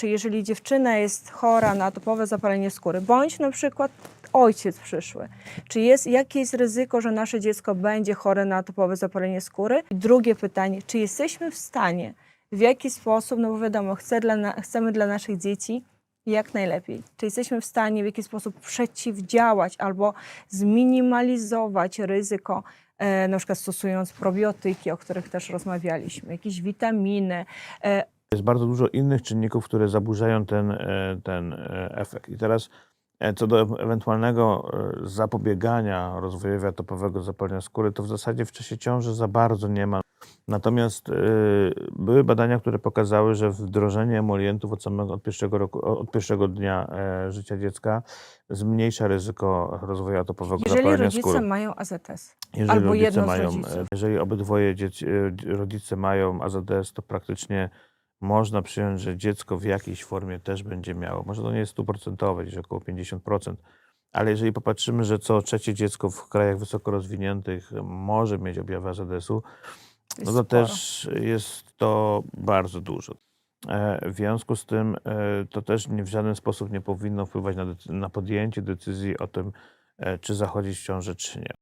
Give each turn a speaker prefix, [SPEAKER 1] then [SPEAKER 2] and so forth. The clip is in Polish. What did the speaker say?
[SPEAKER 1] Czy jeżeli dziewczyna jest chora na topowe zapalenie skóry, bądź na przykład ojciec przyszły, czy jest jakieś ryzyko, że nasze dziecko będzie chore na topowe zapalenie skóry? I drugie pytanie, czy jesteśmy w stanie w jaki sposób, no bo wiadomo, chcę dla chcemy dla naszych dzieci jak najlepiej. Czy jesteśmy w stanie w jakiś sposób przeciwdziałać albo zminimalizować ryzyko, e, na przykład stosując probiotyki, o których też rozmawialiśmy, jakieś witaminy, e,
[SPEAKER 2] Jest bardzo dużo innych czynników, które zaburzają ten, e, ten e, efekt. I teraz e, co do ewentualnego zapobiegania rozwojowi atopowego zapalenia skóry, to w zasadzie w czasie ciąży za bardzo nie ma. Natomiast były badania, które pokazały, że wdrożenie emolientów od samego od pierwszego, roku, od pierwszego dnia e, życia dziecka zmniejsza ryzyko rozwoju atopowego
[SPEAKER 1] jeżeli
[SPEAKER 2] zapalenia
[SPEAKER 1] rodzice
[SPEAKER 2] skóry.
[SPEAKER 1] mają AZS.
[SPEAKER 2] Jeżeli
[SPEAKER 1] Albo
[SPEAKER 2] rodzice
[SPEAKER 1] jedno z
[SPEAKER 2] mają,
[SPEAKER 1] rodziców.
[SPEAKER 2] e, jeżeli obydwoje dzieci, rodzice mają AZS, to praktycznie można przyjąć, że dziecko w jakiejś formie też będzie miało. Może to nie jest stuprocentowe, gdzieś około 50%, ale jeżeli popatrzymy, że co trzecie dziecko w krajach wysoko rozwiniętych może mieć objawy AZS-u, no to
[SPEAKER 1] sporo.
[SPEAKER 2] też jest to bardzo dużo. E, W związku z tym e, to też w żaden sposób nie powinno wpływać na, na podjęcie decyzji o tym, e, czy zachodzić w ciążę, czy nie.